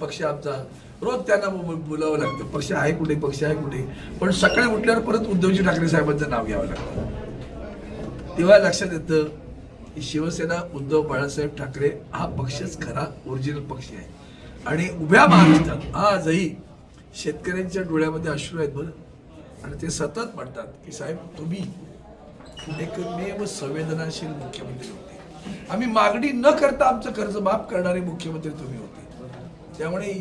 पक्ष आमचा. रोज त्यांना बोलावं लागतं. पक्ष आहे कुठे पक्ष आहे कुठे. पण सकाळी उठल्यावर परत उद्धवजी ठाकरे साहेबांचं नाव घ्यावं लागतं. तेव्हा लक्षात येतं की शिवसेना उद्धव बाळासाहेब ठाकरे हा पक्षच खरा ओरिजिनल पक्ष आहे. आणि उभ्या महाराष्ट्रात आजही शेतकऱ्यांच्या डोळ्यामध्ये अश्रू आहेत बरं. आणि ते सतत म्हणतात की साहेब तुम्ही एकमेव संवेदनाशील मुख्यमंत्री होते. आम्ही मागणी न करता आमचं कर्ज माफ करणारे मुख्यमंत्री तुम्ही होते. त्यामुळे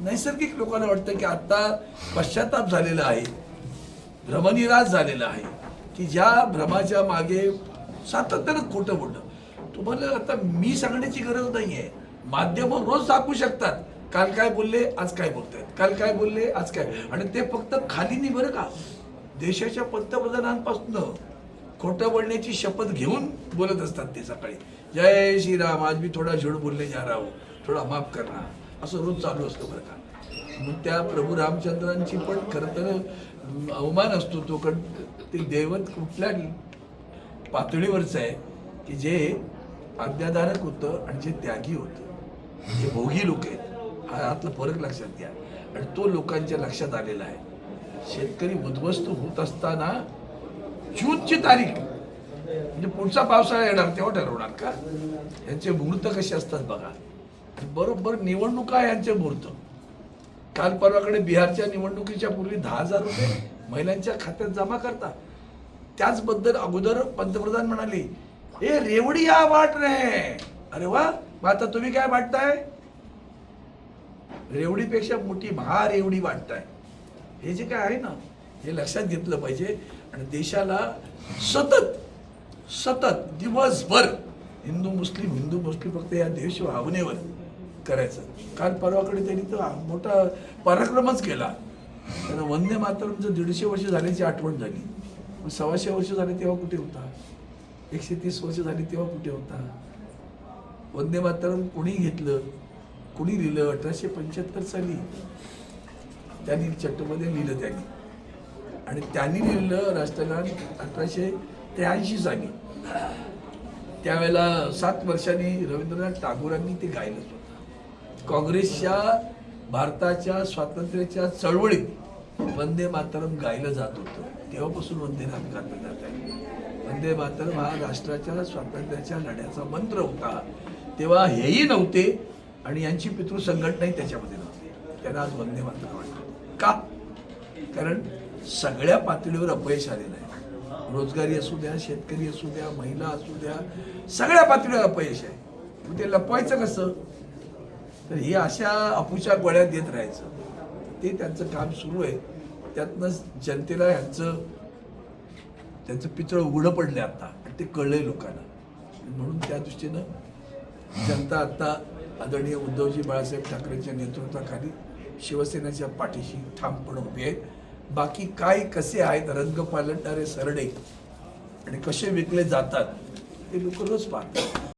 नैसर्गिक लोकांना वाटतं की आत्ता पश्चाताप झालेला आहे भ्रमनिराश झालेला आहे की ज्या भ्रमाच्या मागे सातत्यानं खोटं बोलणं. तुम्हाला आता मी सांगण्याची गरज नाही आहे माध्यम रोज दाखवू शकतात. काल काय बोलले आज काय बोलतायत. काल काय बोलले आज काय आणि ते फक्त खाली नाही बरं का? देशाच्या पंतप्रधानांपासून खोटं बोलण्याची शपथ घेऊन बोलत असतात ते सकाळी. जय श्रीराम आज मी थोडा झूड बोलले जा राहू थोडा माफ करणार असं रोज चालू असतं बरं का. मग त्या प्रभू रामचंद्रांची पण खरं तर अवमान असतो तो कारण ते दैवत कुठल्या पातळीवरचं आहे की जे आज्ञाधारक होतं आणि जे त्यागी होतं. जे भोगी लोक आहेत. हा यातला फरक लक्षात घ्या. आणि तो लोकांच्या लक्षात आलेला आहे. शेतकरी उद्ध्वस्त होत असताना जूनची तारीख म्हणजे पुढचा पावसाळा येणार तेव्हा ठरवणार का? यांचे मुहूर्त कसे असतात बघा. बरोबर निवडणुका यांचे मुहूर्त. काल परवाकडे बिहारच्या निवडणुकीच्या पूर्वी दहा हजार रुपये महिलांच्या खात्यात जमा करता. त्याचबद्दल अगोदर पंतप्रधान म्हणाले हे रेवडी हा वाट रे. अरे वा मग आता तुम्ही काय वाटताय? रेवडीपेक्षा मोठी महारेवडी वाटताय. हे जे काय आहे ना हे लक्षात घेतलं पाहिजे. आणि देशाला सतत सतत दिवसभर हिंदू मुस्लिम हिंदू मुस्लिम फक्त या देश भावनेवर करायचं. काल परवाकडे त्यांनी तर मोठा पराक्रमच केला. त्यांना वंदे मातरमचं दीडशे वर्ष झाल्याची आठवण झाली. सव्वाशे वर्ष झाले तेव्हा कुठे होता? एकशे तीस वर्ष झाली तेव्हा कुठे होता? वंदे मातरम कोणी घेतलं? कोणी लिहिलं? अठराशे पंच्याहत्तर साली त्यांनी चट्टमध्ये लिहिलं त्यांनी. आणि त्यांनी लिहिलं राष्ट्रगान अठराशे त्र्याऐंशी साली. त्यावेळेला सात वर्षांनी रवींद्रनाथ टागोरांनी ते गायलं होतं काँग्रेसच्या भारताच्या स्वातंत्र्याच्या चळवळीत वंदे मातरम गायलं जात होतं. तेव्हापासून वंदे मातरम जात आहे वंदे मातरम हा राष्ट्राच्या स्वातंत्र्याच्या लढ्याचा मंत्र होता. तेव्हा हेही नव्हते आणि यांची पितृ संघटनाही त्याच्यामध्ये नव्हती. त्यांना आज वंदे मातरम वाटतं. का? कारण सगळ्या पातळीवर अपयश आलेलं आहे. रोजगारी असू द्या शेतकरी असू द्या महिला असू द्या सगळ्या पातळीवर अपयश आहे. मग ते लपवायचं कसं? तर हे अशा अपुच्या गोळ्या देत राहायचं. ते त्यांचं काम सुरू आहे. त्यातनं जनतेला ह्यांचं त्यांचं पितळ उघडं पडलं आता. आणि ते कळलंय लोकांना. म्हणून त्या दृष्टीनं जनता आता आदरणीय उद्धवजी बाळासाहेब ठाकरेंच्या नेतृत्वाखाली शिवसेनेच्या पाठीशी ठामपणे उभी आहे. बाकी काय कसे आहेत रंग पालटणारे सरडे आणि कसे विकले जातात ते लोक रोज पाहतात.